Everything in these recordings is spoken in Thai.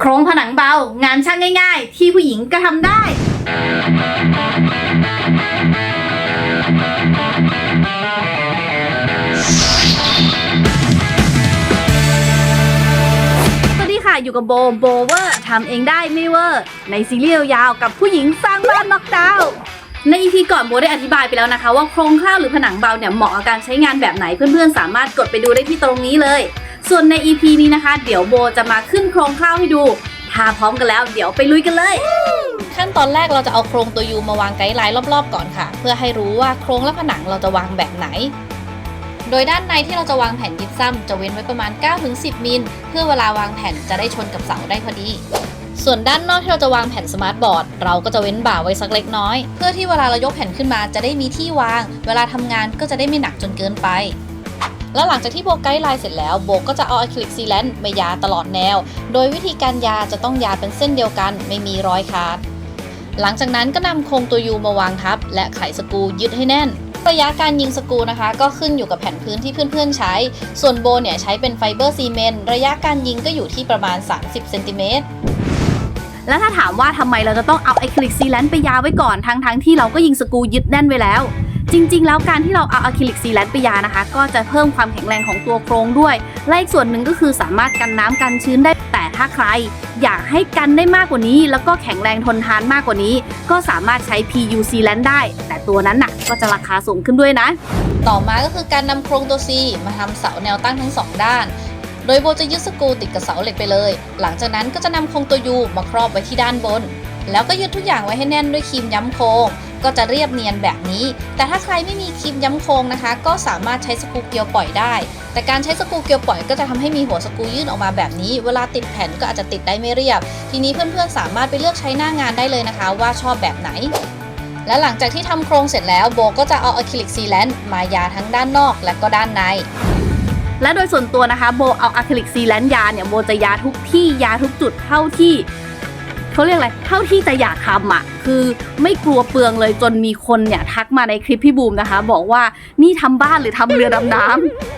โครงผนังเบา งานช่างง่ายๆ ที่ผู้หญิงก็ทำได้ สวัสดีค่ะ อยู่กับโบโบเวอร์ทำเองได้ไม่เวอร์ ในซีรีส์ยาวกับผู้หญิงสร้างบ้านน็อกดาวน์ใน EP ก่อนโบได้อธิบายไปแล้วนะคะ ว่าโครงข้าวหรือผนังเบาเนี่ยเหมาะกับการใช้งานแบบไหนเพื่อนๆสามารถกดไปดูได้ที่ตรงนี้เลย ส่วนใน EP นี้นะคะ เดี๋ยวโบจะมาขึ้นโครงข้าวให้ดู ถ้าพร้อมกันแล้วเดี๋ยวไปลุยกันเลย ขั้นตอนแรกเราจะเอาโครงตัวยูมาวางไกด์ไลน์รอบๆก่อนค่ะ เพื่อให้รู้ว่าโครงและผนังเราจะวางแบบไหน โดยด้านในที่เราจะวางแผ่นยิปซัมจะเว้นไว้ประมาณ 9-10 มิล เพื่อเวลาวางแผ่นจะได้ชนกับเสาได้พอดีส่วนด้านนอกที่เราจะวางแผ่นสมาร์ทบอร์ดเราก็จะเว้นบ่าไว้สักเล็กน้อย เพื่อที่เวลาเรายกแผ่นขึ้นมาจะได้มีที่วาง เวลาทำงานก็จะได้ไม่หนักจนเกินไป แล้วหลังจากที่โบไกด์ไลน์เสร็จแล้วโบก็จะเอาอะคริลิกซีแลนต์มายาตลอดแนว โดยวิธีการยาจะต้องยาเป็นเส้นเดียวกัน ไม่มีรอยขาด หลังจากนั้นก็นำโครงตัวยูมาวางทับ และไขสกูยึดให้แน่นระยะการยิงสกูนะคะ ก็ขึ้นอยู่กับแผ่นพื้นที่เพื่อนๆใช้ ส่วนโบเนี่ยใช้เป็นไฟเบอร์ซีเมนต์ระยะการยิงก็อยู่ที่ประมาณ 30เซนติเมตรแล้วถ้าถามว่าทำไมเราจะต้องเอาไอคลิกซีแลนต์ไปยาไว้ก่อนทั้งๆที่เราก็ยิงสกูยึดแน่นไว้แล้ว จริง ๆ แล้วการที่เราเอาอะคริลิกซีแลนต์ไปยานะคะ ก็จะเพิ่มความแข็งแรงของตัวโครงด้วย และอีกส่วนหนึ่งก็คือสามารถกันน้ำกันชื้นได้ แต่ถ้าใคร อยากให้กันได้มากกว่านี้ แล้วก็แข็งแรงทนทานมากกว่านี้ ก็สามารถใช้ PU Sealant ได้ แต่ตัวนั้นน่ะก็จะราคาสูงขึ้นด้วยนะ ต่อมาก็คือการนำโครงตัว C มาทำเสาแนวตั้งทั้งสองด้านโดยโบจะยึดสกรูติดกับเสาเหล็กไปเลย หลังจากนั้นก็จะนำโครงตัว U มาครอบไว้ที่ด้านบน แล้วก็ยึดทุกอย่างไว้ให้แน่นด้วยครีมย้ำโครง ก็จะเรียบเนียนแบบนี้ แต่ถ้าใครไม่มีครีมย้ำโครงนะคะ ก็สามารถใช้สกูเกลียวปล่อยได้ แต่การใช้สกูเกลียวปล่อยก็จะทำให้มีหัวสกูยื่นออกมาแบบนี้ เวลาติดแผ่นก็อาจจะติดได้ไม่เรียบ ทีนี้เพื่อนๆสามารถไปเลือกใช้หน้างานได้เลยนะคะ ว่าชอบแบบไหนและหลังจากที่ทำโครงเสร็จแล้วโบก็จะเอาอะคริลิกซีแลนต์มายาทั้งด้านนอกและก็ด้านใน และโดยส่วนตัวนะคะโบเอาอะคริลิกซีแลนต์ยาเนี่ยโบจะยาทุกที่ยาทุกจุดเท่าที่ เขาเรียกอะไรเท่าที่จะอยากทำอะคือไม่กลัวเปลืองเลยจนมีคนเนี่ยทักมาในคลิปพี่บูมนะคะ บอกว่านี่ทำบ้านหรือทำเรือดำน้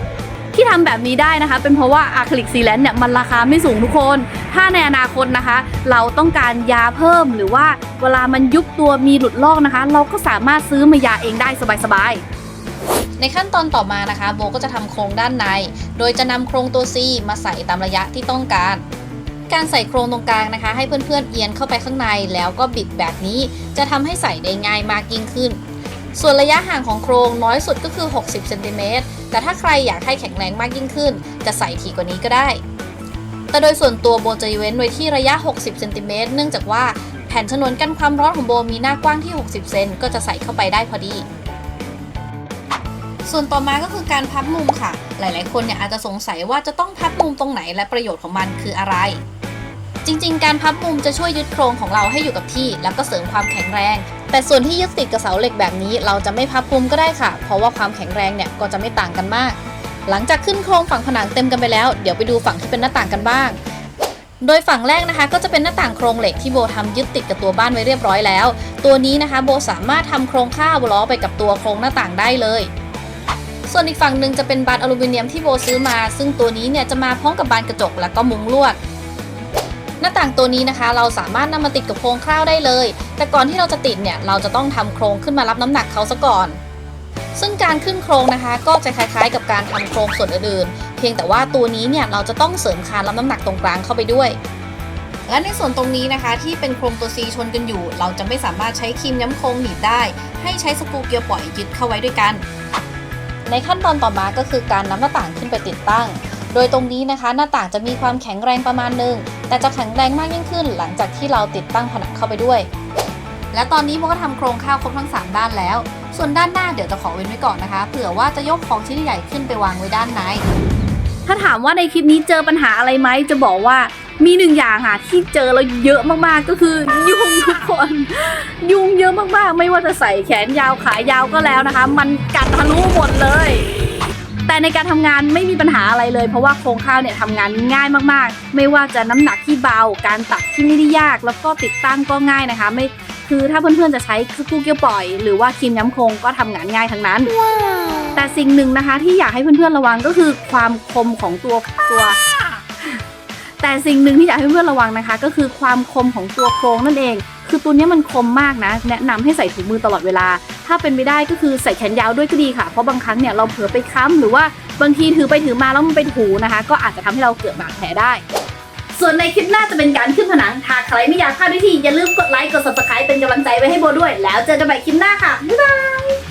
ำที่ทำแบบนี้ได้นะคะ เป็นเพราะว่าอะคริลิกซีแลนต์เนี่ยมันราคาไม่สูงทุกคน ถ้าในอนาคตนะคะ เราต้องการยาเพิ่มหรือว่าเวลามันยุบตัวมีหลุดลอกนะคะ เราก็สามารถซื้อมายาเองได้สบายๆในขั้นตอนต่อมานะคะ โบก็จะทำโครงด้านใน โดยจะนำโครงตัว C มาใส่ตามระยะที่ต้องการ การใส่โครงตรงกลางนะคะ ให้เพื่อนๆเอียนเข้าไปข้างในแล้วก็บิดแบบนี้จะทำให้ใส่ได้ง่ายมากยิ่งขึ้น ส่วนระยะห่างของโครงน้อยสุดก็คือ 60เซนติเมตรแต่ถ้าใครอยากให้แข็งแรงมากยิ่งขึ้น จะใส่ถี่กว่านี้ก็ได้ แต่โดยส่วนตัวโบจะเว้นไว้ที่ระยะ 60เซนติเมตรเนื่องจากว่าแผ่นฉนวนกันความร้อนของโบมีหน้ากว้างที่ 60 เซนก็จะใส่เข้าไปได้พอดี ส่วนต่อมาก็คือการพับมุมค่ะ หลายๆ คนเนี่ยอาจจะสงสัยว่าจะต้องพับมุมตรงไหนและประโยชน์ของมันคืออะไร จริง ๆ การพับมุมจะช่วยยึดโครงของเราให้อยู่กับที่ แล้วก็เสริมความแข็งแรง แต่ส่วนที่ยึดติดกับเสาเหล็กแบบนี้ เราจะไม่พับมุมก็ได้ค่ะ เพราะว่าความแข็งแรงเนี่ยก็จะไม่ต่างกันมาก หลังจากขึ้นโครงฝั่งผนังเต็มกันไปแล้ว เดี๋ยวไปดูฝั่งที่เป็นหน้าต่างกันบ้าง โดยฝั่งแรกนะคะ ก็จะเป็นหน้าต่างโครงเหล็กที่โบทำยึดติดกับตัวบ้านไว้เรียบร้อยแล้ว ตัวนี้นะคะโบสามารถทำโครงข้าวล้อไปกับตัวโครงหน้าต่างได้เลยส่วนอีกฝั่งหนึ่งจะเป็นบานอลูมิเนียมที่โบซื้อมา ซึ่งตัวนี้เนี่ยจะมาพร้อมกับบานกระจกและก็มุ้งลวด หน้าต่างตัวนี้นะคะ เราสามารถนำมาติดกับโครงข้าวได้เลย แต่ก่อนที่เราจะติดเนี่ยเราจะต้องทำโครงขึ้นมารับน้ำหนักเขาซะก่อน ซึ่งการขึ้นโครงนะคะ ก็จะคล้ายๆ กับการทำโครงส่วนอื่นๆ เพียงแต่ว่าตัวนี้เนี่ยเราจะต้องเสริมคานรับน้ำหนักตรงกลางเข้าไปด้วยและในส่วนตรงนี้นะคะที่เป็นโครงตัว C ชนกันอยู่ เราจะไม่สามารถใช้ครีมย้ำโครงหนีบได้ ให้ใช้สกรูเกลียวปล่อยยึดเข้าไว้ด้วยกัน ในขั้นตอนต่อมาก็คือการนำหน้าต่างขึ้นไปติดตั้ง โดยตรงนี้นะคะหน้าต่างจะมีความแข็งแรงประมาณหนึ่ง แต่จะแข็งแรงมากยิ่งขึ้นหลังจากที่เราติดตั้งผนังเข้าไปด้วย และตอนนี้โมก็ทำโครงข้าวครบทั้ง 3 ด้านแล้ว ส่วนด้านหน้าเดี๋ยวจะขอเว้นไว้ก่อนนะคะ เผื่อว่าจะยกของชิ้นใหญ่ขึ้นไปวางไว้ด้านใน ถ้าถามว่าในคลิปนี้เจอปัญหาอะไรไหมจะบอกว่ามีหนึ่งอย่างค่ะที่เจอแล้วเยอะมากๆก็คือยุงทุกคน ยุงเยอะมากๆ ไม่ว่าจะใส่แขนยาวขายาวก็แล้วนะคะ มันกัดทะลุหมดเลย แต่ในการทำงานไม่มีปัญหาอะไรเลย เพราะว่าโครงข้าวเนี่ยทำงานง่ายมากๆ ไม่ว่าจะน้ำหนักที่เบา การตัดที่ไม่ได้ยาก แล้วก็ติดตั้งก็ง่ายนะคะ ไม่คือถ้าเพื่อนๆจะใช้คู่เกี้ยวปล่อย หรือว่าครีมย้ำโครงก็ทำงานง่ายทั้งนั้น แต่สิ่งหนึ่งนะคะที่อยากให้เพื่อนๆระวังก็คือความคมของตัวตัว แต่สิ่งหนึ่งที่อยากให้เพื่อนระวังนะคะ ก็คือความคมของตัวโครงนั่นเอง คือตัวนี้มันคมมากนะ แนะนำให้ใส่ถุงมือตลอดเวลา ถ้าเป็นไปได้ก็คือใส่แขนยาวด้วยก็ดีค่ะ เพราะบางครั้งเนี่ยเราเผลอไปค้ำหรือว่าบางทีถือไปถือมาแล้วมันเป็นหูนะคะ ก็อาจจะทำให้เราเกิดบาดแผลได้ ส่วนในคลิปหน้าจะเป็นการขึ้นผนังถ้าใครไม่อยากพลาดวิธีอย่าลืมกดไลค์กด subscribe เป็นกำลังใจไว้ให้โบด้วย แล้วเจอกันใหม่คลิปหน้าค่ะบ๊ายบาย